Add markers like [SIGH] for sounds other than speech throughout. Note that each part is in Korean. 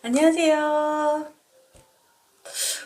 안녕하세요.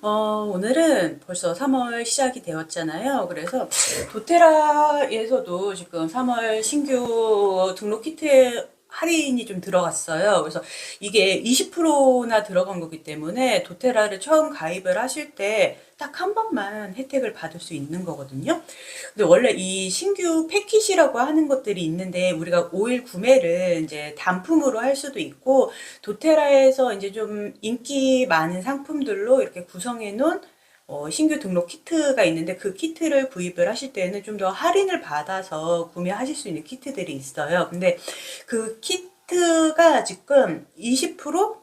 어, 오늘은 벌써 3월 시작이 되었잖아요. 그래서 도테라에서도 지금 3월 신규 등록 키트에 할인이 좀 들어갔어요. 그래서 이게 20%나 들어간 거기 때문에 도테라를 처음 가입을 하실 때 딱 한 번만 혜택을 받을 수 있는 거거든요. 근데 원래 이 신규 패키지라고 하는 것들이 있는데 우리가 오일 구매를 이제 단품으로 할 수도 있고 도테라에서 이제 좀 인기 많은 상품들로 이렇게 구성해 놓은 어, 신규 등록 키트가 있는데 그 키트를 구입을 하실 때는 좀 더 할인을 받아서 구매하실 수 있는 키트들이 있어요. 근데 그 키트가 지금 20%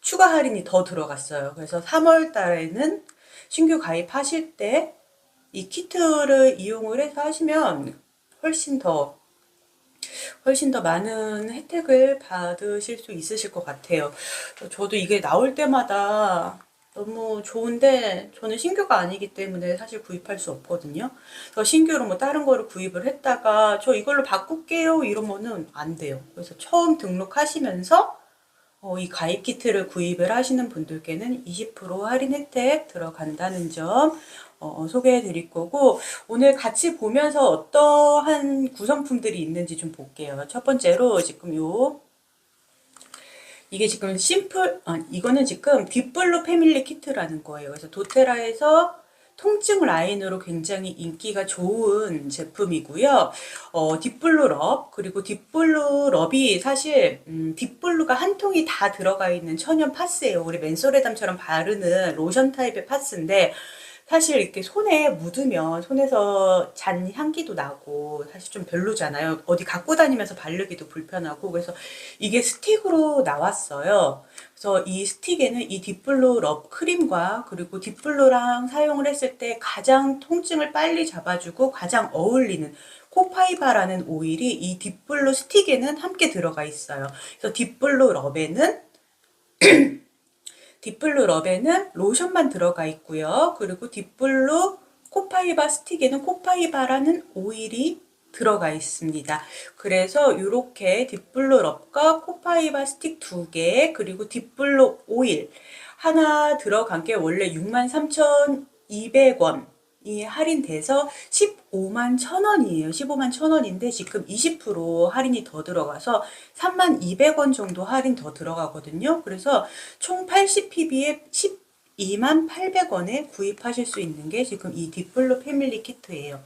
추가 할인이 더 들어갔어요. 그래서 3월 달에는 신규 가입하실 때 이 키트를 이용을 해서 하시면 훨씬 더 훨씬 더 많은 혜택을 받으실 수 있으실 것 같아요. 저도 이게 나올 때마다 너무 좋은데 저는 신규가 아니기 때문에 사실 구입할 수 없거든요. 그래서 신규로 뭐 다른 거를 구입을 했다가 저 이걸로 바꿀게요 이러면은 안 돼요. 그래서 처음 등록하시면서 어, 이 가입 키트를 구입을 하시는 분들께는 20% 할인 혜택 들어간다는 점 어, 소개해 드릴 거고 오늘 같이 보면서 어떠한 구성품들이 있는지 좀 볼게요. 첫 번째로 지금 요 이게 지금 심플, 아, 이거는 지금 딥블루 패밀리 키트라는 거예요. 그래서 도테라에서 통증 라인으로 굉장히 인기가 좋은 제품이고요. 어, 딥블루 럽, 그리고 딥블루 럽이 사실, 음, 딥블루가 한 통이 다 들어가 있는 천연 파스예요. 우리 맨소레담처럼 바르는 로션 타입의 파스인데, 사실 이렇게 손에 묻으면 손에서 잔 향기도 나고 사실 좀 별로잖아요. 어디 갖고 다니면서 바르기도 불편하고 그래서 이게 스틱으로 나왔어요. 그래서 이 스틱에는 이 딥블루 럽 크림과 그리고 딥블루랑 사용을 했을 때 가장 통증을 빨리 잡아주고 가장 어울리는 코파이바라는 오일이 이 딥블루 스틱에는 함께 들어가 있어요. 그래서 딥블루 럽에는 [CLEARS THROAT] 딥블루 럽에는 로션만 들어가 있고요. 그리고 딥블루 코파이바 스틱에는 코파이바라는 오일이 들어가 있습니다. 그래서 이렇게 딥블루 럽과 코파이바 스틱 두 개, 그리고 딥블루 오일 하나 들어간 게 원래 63,200원 이 할인돼서 15만 천 원이에요. 15만 천 원인데 지금 20% 할인이 더 들어가서 3만 200원 정도 할인 더 들어가거든요. 그래서 총 80pb에 12만 800원에 구입하실 수 있는 게 지금 이 딥블루 패밀리 키트예요.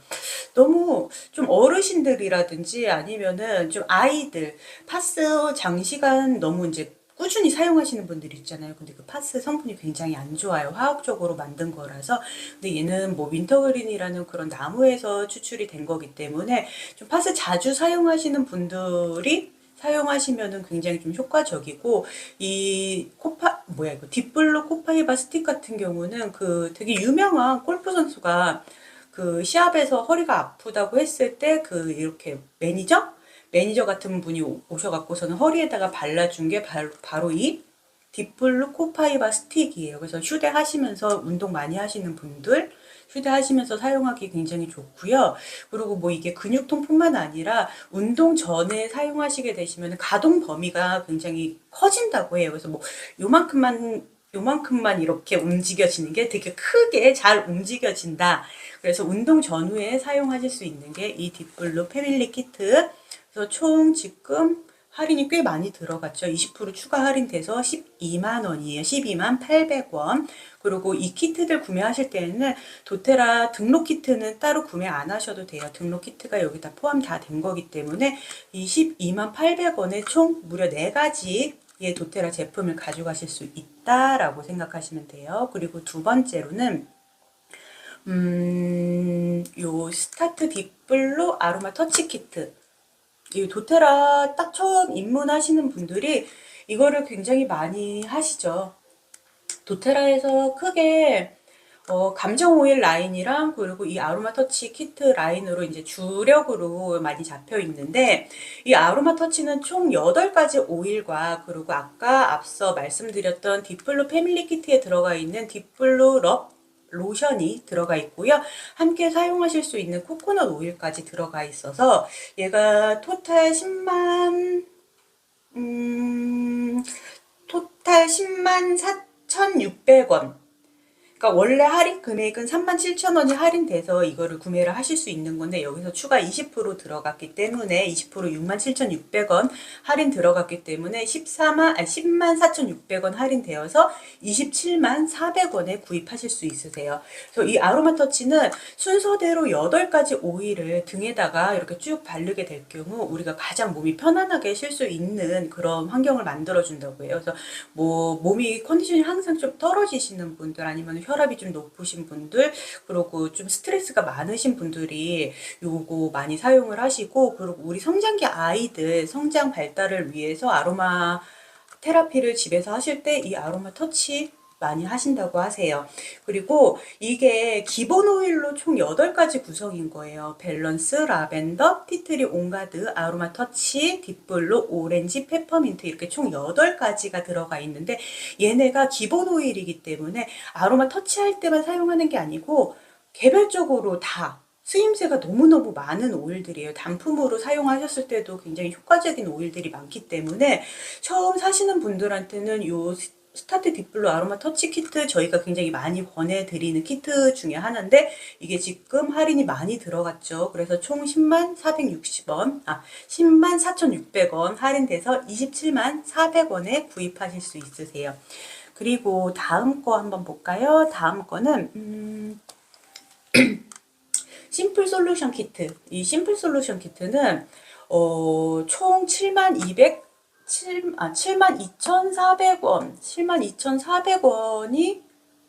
너무 좀 어르신들이라든지 아니면은 좀 아이들 파스 장시간 너무 이제 꾸준히 사용하시는 분들이 있잖아요. 근데 그 파스 성분이 굉장히 안 좋아요. 화학적으로 만든 거라서. 근데 얘는 뭐 윈터그린이라는 그런 나무에서 추출이 된 거기 때문에 좀 파스 자주 사용하시는 분들이 사용하시면은 굉장히 좀 효과적이고 이 코파 뭐야 이거 딥블루 코파이바 스틱 같은 경우는 그 되게 유명한 골프 선수가 그 시합에서 허리가 아프다고 했을 때 그 이렇게 매니저 매니저 같은 분이 오셔갖고서는 허리에다가 발라준 게 바로, 바로 이 딥블루 코파이바 스틱이에요. 그래서 휴대하시면서 운동 많이 하시는 분들 휴대하시면서 사용하기 굉장히 좋고요. 그리고 뭐 이게 근육통뿐만 아니라 운동 전에 사용하시게 되시면 가동 범위가 굉장히 커진다고 해요. 그래서 뭐 요만큼만 요만큼만 이렇게 움직여지는 게 되게 크게 잘 움직여진다. 그래서 운동 전후에 사용하실 수 있는 게 이 딥블루 패밀리 키트. 그래서 총 지금 할인이 꽤 많이 들어갔죠. 20% 추가 할인돼서 12만 원이에요. 12만 800원. 그리고 이 키트들 구매하실 때는 도테라 등록 키트는 따로 구매 안 하셔도 돼요. 등록 키트가 여기 다 포함 다 된 거기 때문에 이 12만 800원에 총 무려 4가지 의 도테라 제품을 가져가실 수 있다라고 생각하시면 돼요. 그리고 두 번째로는 음, 요 스타트 딥블루 아로마 터치 키트. 이 도테라 딱 처음 입문하시는 분들이 이거를 굉장히 많이 하시죠. 도테라에서 크게 어, 감정 오일 라인이랑 그리고 이 아로마 터치 키트 라인으로 이제 주력으로 많이 잡혀 있는데 이 아로마 터치는 총 8가지 오일과 그리고 아까 앞서 말씀드렸던 딥블루 패밀리 키트에 들어가 있는 딥블루 럽 로션이 들어가 있고요. 함께 사용하실 수 있는 코코넛 오일까지 들어가 있어서 얘가 토탈 10만 음, 토탈 토탈 10만 4,600원. 그러니까 원래 할인 금액은 37,000원이 할인돼서 이거를 구매를 하실 수 있는 건데 여기서 추가 20% 들어갔기 때문에 20% 67,600원 할인 들어갔기 때문에 14만 아니 10만 4,600원 할인되어서 27만 400원에 구입하실 수 있으세요. 그래서 이 아로마 터치는 순서대로 8가지 오일을 등에다가 이렇게 쭉 바르게 될 경우 우리가 가장 몸이 편안하게 쉴 수 있는 그런 환경을 만들어 준다고 해요. 그래서 뭐 몸이 컨디션이 항상 좀 떨어지시는 분들 아니면 혈 압이 좀 높으신 분들 그리고 좀 스트레스가 많으신 분들이 요거 많이 사용을 하시고 그리고 우리 성장기 아이들 성장 발달을 위해서 아로마 테라피를 집에서 하실 때 이 아로마 터치 많이 하신다고 하세요. 그리고 이게 기본 오일로 총 8가지 구성인 거예요. 밸런스, 라벤더, 티트리 온가드, 아로마 터치, 딥블루, 오렌지, 페퍼민트 이렇게 총 8가지가 들어가 있는데 얘네가 기본 오일이기 때문에 아로마 터치할 때만 사용하는 게 아니고 개별적으로 다 쓰임새가 너무너무 많은 오일들이에요. 단품으로 사용하셨을 때도 굉장히 효과적인 오일들이 많기 때문에 처음 사시는 분들한테는 요 스타트 딥블루 아로마 터치 키트 저희가 굉장히 많이 권해드리는 키트 중에 하나인데 이게 지금 할인이 많이 들어갔죠. 그래서 총 10만 460원, 아 10만 4,600원 할인돼서 27만 400원에 구입하실 수 있으세요. 그리고 다음 거 한번 볼까요? 다음 거는 음, [CLEARS THROAT] 심플 솔루션 키트. 이 심플 솔루션 키트는 어, 총 7만 200 7, 아, 72,400원, 72,400원이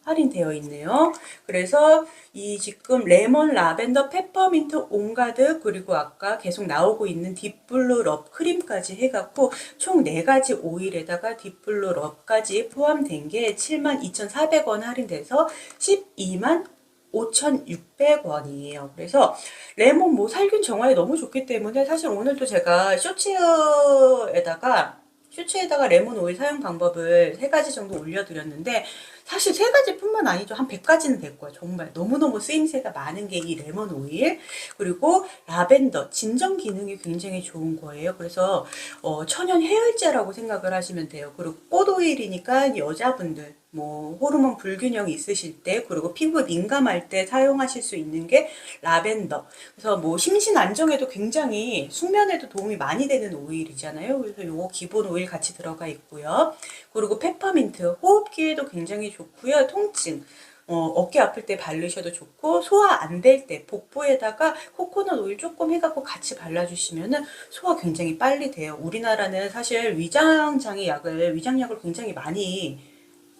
할인되어 있네요. 그래서 이 지금 레몬, 라벤더, 페퍼민트, 온가드 그리고 아까 계속 나오고 있는 딥블루 럽 크림까지 해갖고 총 4가지 오일에다가 딥블루 럽까지 포함된 게 72,400원 할인돼서 12만 5,600원이에요. 그래서 레몬 뭐 살균 정화에 너무 좋기 때문에 사실 오늘도 제가 쇼츠에다가 쇼츠에다가 레몬 오일 사용 방법을 세 가지 정도 올려드렸는데 사실 세 가지뿐만 아니죠. 한 100가지는 될 거예요. 정말 너무너무 쓰임새가 많은 게 이 레몬 오일 그리고 라벤더 진정 기능이 굉장히 좋은 거예요. 그래서 어, 천연 해열제라고 생각을 하시면 돼요. 그리고 꽃 오일이니까 여자분들 뭐 호르몬 불균형 있으실 때 그리고 피부 민감할 때 사용하실 수 있는 게 라벤더. 그래서 뭐 심신 안정에도 굉장히 숙면에도 도움이 많이 되는 오일이잖아요. 그래서 요거 기본 오일 같이 들어가 있고요. 그리고 페퍼민트 호흡기에도 굉장히 좋고요. 통증 어, 어깨 아플 때 바르셔도 좋고 소화 안 될 때 복부에다가 코코넛 오일 조금 해갖고 같이 발라주시면은 소화 굉장히 빨리 돼요. 우리나라는 사실 위장장애 약을 위장약을 굉장히 많이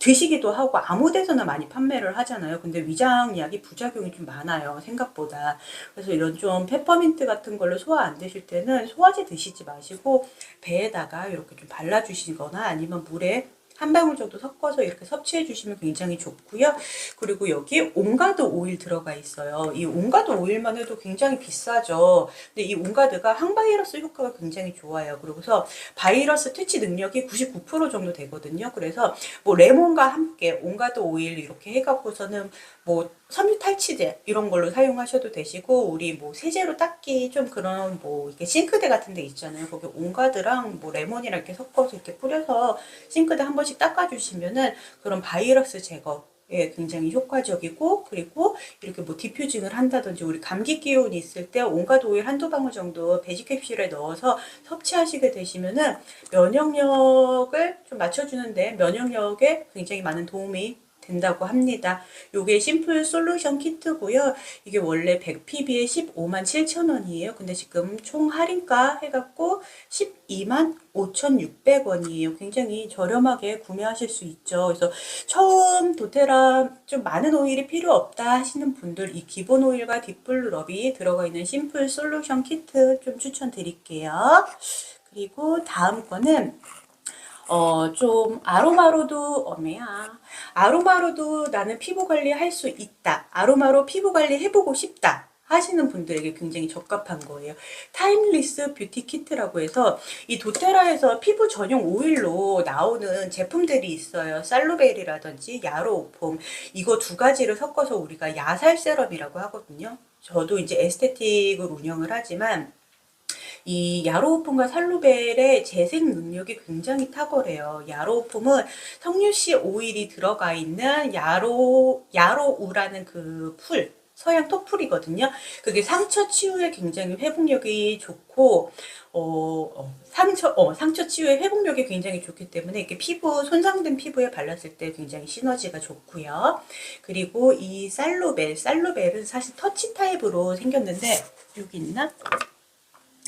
드시기도 하고 아무 데서나 많이 판매를 하잖아요. 근데 위장약이 부작용이 좀 많아요. 생각보다. 그래서 이런 좀 페퍼민트 같은 걸로 소화 안 되실 때는 소화제 드시지 마시고 배에다가 이렇게 좀 발라주시거나 아니면 물에 한 방울 정도 섞어서 이렇게 섭취해 주시면 굉장히 좋고요. 그리고 여기 온가드 오일 들어가 있어요. 이 온가드 오일만 해도 굉장히 비싸죠. 근데 이 온가드가 항바이러스 효과가 굉장히 좋아요. 그리고서 바이러스 퇴치 능력이 99% 정도 되거든요. 그래서 뭐 레몬과 함께 온가드 오일 이렇게 해갖고서는 뭐 섬유 탈취제 이런 걸로 사용하셔도 되시고 우리 뭐 세제로 닦기 좀 그런 뭐 이렇게 싱크대 같은 데 있잖아요. 거기 온가드랑 뭐 레몬이랑 이렇게 섞어서 이렇게 뿌려서 싱크대 한 번씩 닦아주시면은 그런 바이러스 제거 예, 굉장히 효과적이고 그리고 이렇게 뭐 디퓨징을 한다든지 우리 감기 기운이 있을 때 온가드 오일 한두 방울 정도 베지 캡슐에 넣어서 섭취하시게 되시면은 면역력을 좀 맞춰주는데 면역력에 굉장히 많은 도움이 된다고 합니다. 요게 심플 솔루션 키트고요. 이게 원래 100pb에 15만 7천 원이에요. 근데 지금 총 할인가 해갖고 12만 5,600원이에요. 굉장히 저렴하게 구매하실 수 있죠. 그래서 처음 도테라 좀 많은 오일이 필요 없다 하시는 분들 이 기본 오일과 딥블루 럽이 들어가 있는 심플 솔루션 키트 좀 추천드릴게요. 그리고 다음 거는 어, 좀 아로마로도 어메야. 아로마로도 나는 피부 관리 할 수 있다. 아로마로 피부 관리 해보고 싶다. 하시는 분들에게 굉장히 적합한 거예요. 타임리스 뷰티 키트라고 해서 이 도테라에서 피부 전용 오일로 나오는 제품들이 있어요. 살루베리라든지 야로오폼 이거 두 가지를 섞어서 우리가 야살 세럼이라고 하거든요. 저도 이제 에스테틱을 운영을 하지만 이 야로우품과 살루벨의 재생 능력이 굉장히 탁월해요. 야로우품은 석류씨 오일이 들어가 있는 야로 야로우라는 그 풀. 서양 토풀이거든요. 그게 상처 치유에 굉장히 회복력이 좋고, 어, 어, 상처, 어, 상처 치유에 회복력이 굉장히 좋기 때문에 이렇게 피부, 손상된 피부에 발랐을 때 굉장히 시너지가 좋고요. 그리고 이 살로벨, 살로벨은 사실 터치 타입으로 생겼는데, 여기 있나?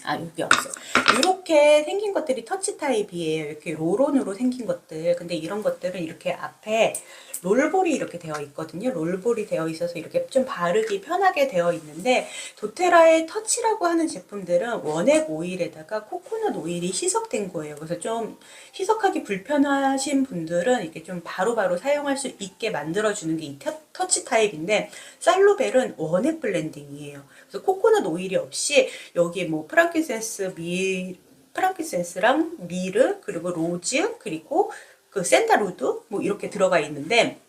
아, 여기 없어. 이렇게 생긴 것들이 터치 타입이에요. 이렇게 롤온으로 생긴 것들. 근데 이런 것들은 이렇게 앞에 롤볼이 이렇게 되어 있거든요. 롤볼이 되어 있어서 이렇게 좀 바르기 편하게 되어 있는데 도테라의 터치라고 하는 제품들은 원액 오일에다가 코코넛 오일이 희석된 거예요. 그래서 좀 희석하기 불편하신 분들은 이렇게 좀 바로바로 사용할 수 있게 만들어주는 게 이 터치 타입인데 살로벨은 원액 블렌딩이에요. 그래서 코코넛 오일이 없이 여기에 뭐 프랑키센스 미 프랑키센스랑 미르 그리고 로즈 그리고 그 샌다루드 뭐 이렇게 들어가 있는데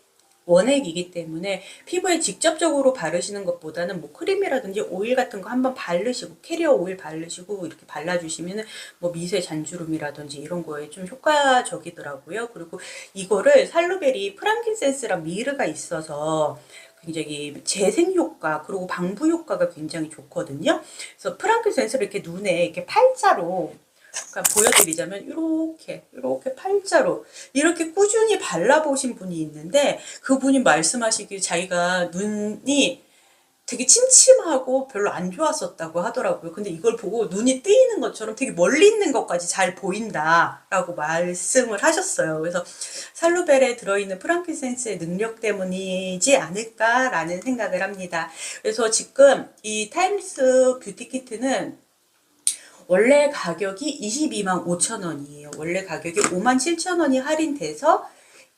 원액이기 때문에 피부에 직접적으로 바르시는 것보다는 뭐 크림이라든지 오일 같은 거 한번 바르시고 캐리어 오일 바르시고 이렇게 발라주시면은 뭐 미세 잔주름이라든지 이런 거에 좀 효과적이더라고요. 그리고 이거를 살루벨이 프랑킨센스랑 미르가 있어서 굉장히 재생 효과 그리고 방부 효과가 굉장히 좋거든요. 그래서 프랑킨센스를 이렇게 눈에 이렇게 팔자로 그러니까 보여드리자면 이렇게 이렇게 팔자로 이렇게 꾸준히 발라보신 분이 있는데 그분이 말씀하시길 자기가 눈이 되게 침침하고 별로 안 좋았었다고 하더라고요. 근데 이걸 보고 눈이 뜨이는 것처럼 되게 멀리 있는 것까지 잘 보인다라고 말씀을 하셨어요. 그래서 살루벨에 들어있는 프랑키센스의 능력 때문이지 않을까라는 생각을 합니다. 그래서 지금 이 타임스 뷰티 키트는 원래 가격이 22만 5천 원이에요. 원래 가격이 5만 7천 원이 할인돼서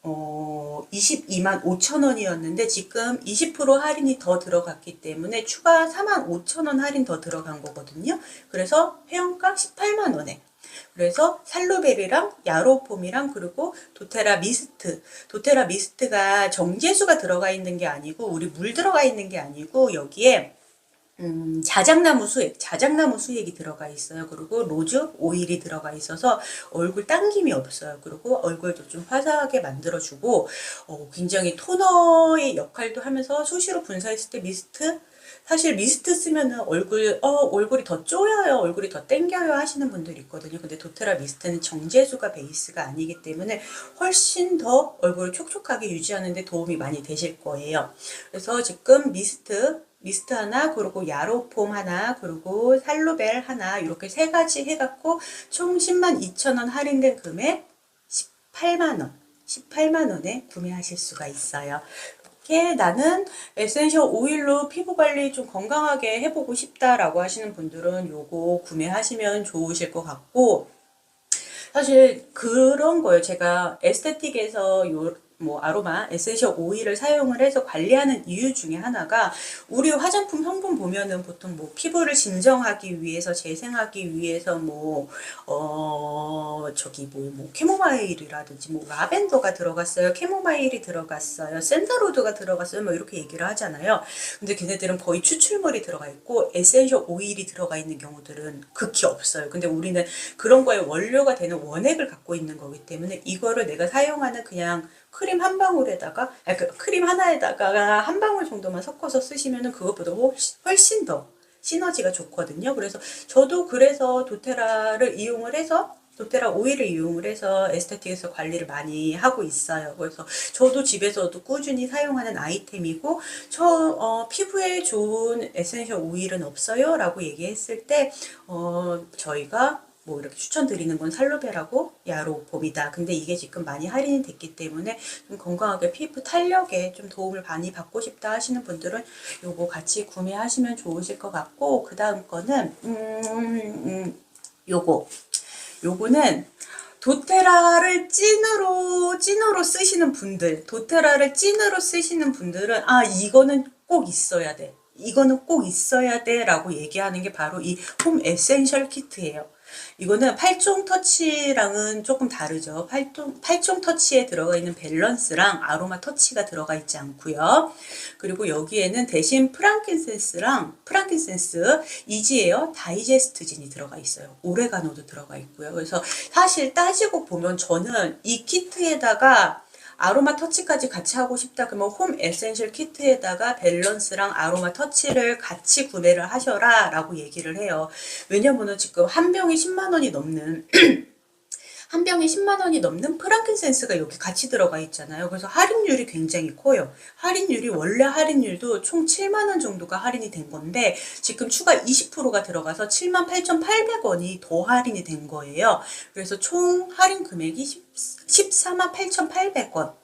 어, 22만 5천 원이었는데 지금 20% 할인이 더 들어갔기 때문에 추가 4만 5천 원 할인 더 들어간 거거든요. 그래서 회원가 18만 원에 그래서 살로벨이랑 야로폼이랑 그리고 도테라 미스트. 도테라 미스트가 정제수가 들어가 있는 게 아니고 우리 물 들어가 있는 게 아니고 여기에 음, 자작나무 수액, 자작나무 수액이 들어가 있어요. 그리고 로즈 오일이 들어가 있어서 얼굴 당김이 없어요. 그리고 얼굴도 좀 화사하게 만들어주고, 어, 굉장히 토너의 역할도 하면서 수시로 분사했을 때 미스트, 사실 미스트 쓰면은 얼굴, 어, 얼굴이 더 쪼여요. 얼굴이 더 땡겨요. 하시는 분들이 있거든요. 근데 도테라 미스트는 정제수가 베이스가 아니기 때문에 훨씬 더 얼굴을 촉촉하게 유지하는 데 도움이 많이 되실 거예요. 그래서 지금 미스트, 미스트 하나, 그리고 야로폼 하나, 그리고 살로벨 하나, 이렇게 세 가지 해갖고 총 10만 2천 원 할인된 금액 18만 원, 18만 원에 구매하실 수가 있어요. 이렇게 나는 에센셜 오일로 피부 관리 좀 건강하게 해보고 싶다라고 하시는 분들은 요거 구매하시면 좋으실 것 같고, 사실 그런 거예요. 제가 에스테틱에서 요, 뭐 아로마 에센셜 오일을 사용을 해서 관리하는 이유 중에 하나가 우리 화장품 성분 보면은 보통 뭐 피부를 진정하기 위해서 재생하기 위해서 뭐 어 저기 뭐, 뭐 캐모마일이라든지 뭐 라벤더가 들어갔어요 캐모마일이 들어갔어요 샌다로드가 들어갔어요 뭐 이렇게 얘기를 하잖아요. 근데 걔네들은 거의 추출물이 들어가 있고 에센셜 오일이 들어가 있는 경우들은 극히 없어요. 근데 우리는 그런 거에 원료가 되는 원액을 갖고 있는 거기 때문에 이거를 내가 사용하는 그냥 크림 한 방울에다가 아니, 그 크림 하나에다가 한 방울 정도만 섞어서 쓰시면은 그것보다 훨씬, 훨씬 더 시너지가 좋거든요. 그래서 저도 그래서 도테라를 이용을 해서 도테라 오일을 이용을 해서 에스테틱에서 관리를 많이 하고 있어요. 그래서 저도 집에서도 꾸준히 사용하는 아이템이고 저 어, 피부에 좋은 에센셜 오일은 없어요 라고 얘기했을 때 어, 저희가 뭐 이렇게 추천드리는 건 살로베라고 야로 봄이다. 근데 이게 지금 많이 할인이 됐기 때문에 좀 건강하게 피부 탄력에 좀 도움을 많이 받고 싶다 하시는 분들은 요거 같이 구매하시면 좋으실 것 같고 그 다음 거는 음, 음, 요거. 요거는 도테라를 찐으로 찐으로 쓰시는 분들 도테라를 찐으로 쓰시는 분들은 아 이거는 꼭 있어야 돼. 이거는 꼭 있어야 돼 라고 얘기하는 게 바로 이 홈 에센셜 키트예요 이거는 팔종 터치랑은 조금 다르죠. 팔종, 팔종 터치에 들어가 있는 밸런스랑 아로마 터치가 들어가 있지 않고요. 그리고 여기에는 대신 프랑킨센스랑 프랑킨센스 이지에어 다이제스트진이 들어가 있어요. 오레가노도 들어가 있고요. 그래서 사실 따지고 보면 저는 이 키트에다가 아로마 터치까지 같이 하고 싶다 그러면 홈 에센셜 키트에다가 밸런스랑 아로마 터치를 같이 구매를 하셔라 라고 얘기를 해요. 왜냐면은 지금 한 병이 10만 원이 넘는 [CLEARS THROAT] [CLEARS THROAT] 한 병에 10만 원이 넘는 프랑킨센스가 여기 같이 들어가 있잖아요. 그래서 할인율이 굉장히 커요. 할인율이 원래 할인율도 총 7만 원 정도가 할인이 된 건데 지금 추가 20%가 들어가서 7만 8,800원이 더 할인이 된 거예요. 그래서 총 할인 금액이 14만 8,800원.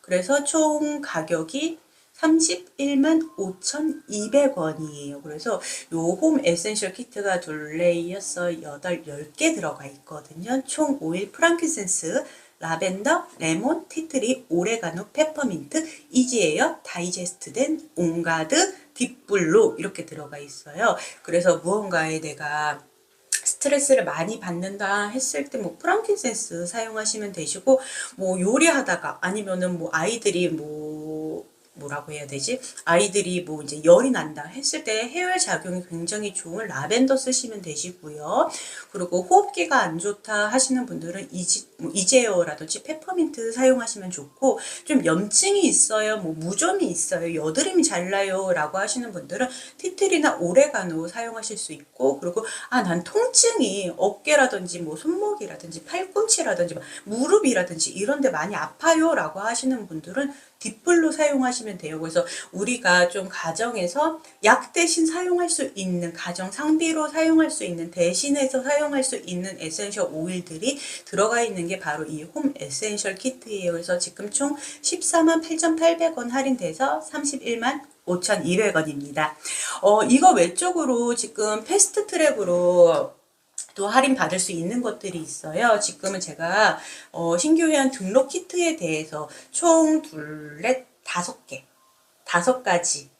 그래서 총 가격이 31만 5,200원이에요. 그래서 요 홈 에센셜 키트가 둘 레이어서 8, 10개 들어가 있거든요. 총 오일 프랑키센스, 라벤더, 레몬, 티트리, 오레가노, 페퍼민트, 이지에어, 다이제스트된 온가드, 딥블루 이렇게 들어가 있어요. 그래서 무언가에 내가 스트레스를 많이 받는다 했을 때 뭐 프랑킨센스 사용하시면 되시고 뭐 요리하다가 아니면은 뭐 아이들이 뭐 뭐라고 해야 되지? 아이들이 뭐 이제 열이 난다 했을 때 해열 작용이 굉장히 좋은 라벤더 쓰시면 되시고요. 그리고 호흡기가 안 좋다 하시는 분들은 이지, 뭐 이제어라든지 페퍼민트 사용하시면 좋고 좀 염증이 있어요. 뭐 무좀이 있어요. 여드름이 잘 나요. 라고 하시는 분들은 티트리나 오레가노 사용하실 수 있고 그리고 아 난 통증이 어깨라든지 뭐 손목이라든지 팔꿈치라든지 뭐 무릎이라든지 이런 데 많이 아파요. 라고 하시는 분들은 딥블로 사용하시면 돼요. 그래서 우리가 좀 가정에서 약 대신 사용할 수 있는 가정 상비로 사용할 수 있는 대신해서 사용할 수 있는 에센셜 오일들이 들어가 있는 게 바로 이 홈 에센셜 키트예요. 그래서 지금 총 14만 8,800원 할인돼서 31만 5,200원입니다. 어, 이거 외적으로 지금 패스트 트랙으로 또 할인 받을 수 있는 것들이 있어요. 지금은 제가 어, 신규 회원 등록 키트에 대해서 총 둘 넷 다섯 개 다섯 가지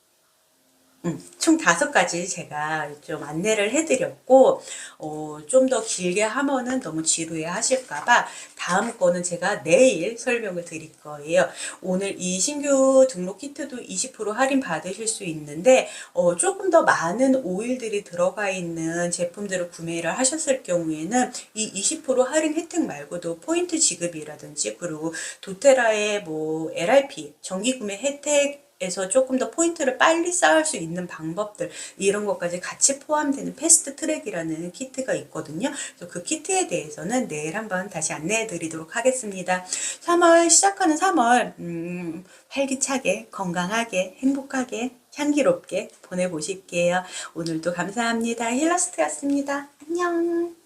음, 총 다섯 가지 제가 좀 안내를 해드렸고, 어, 좀 더 길게 하면은 너무 지루해 하실까봐 다음 거는 제가 내일 설명을 드릴 거예요. 오늘 이 신규 등록 키트도 20% 할인 받으실 수 있는데, 어, 조금 더 많은 오일들이 들어가 있는 제품들을 구매를 하셨을 경우에는 이 20% 할인 혜택 말고도 포인트 지급이라든지, 그리고 도테라의 뭐 LRP, 정기 구매 혜택 에서 조금 더 포인트를 빨리 쌓을 수 있는 방법들 이런 것까지 같이 포함되는 패스트 트랙이라는 키트가 있거든요. 그래서 그 키트에 대해서는 내일 한번 다시 안내해 드리도록 하겠습니다. 3월 시작하는 3월 음, 활기차게 건강하게 행복하게 향기롭게 보내보실게요. 오늘도 감사합니다. 힐러스트였습니다. 안녕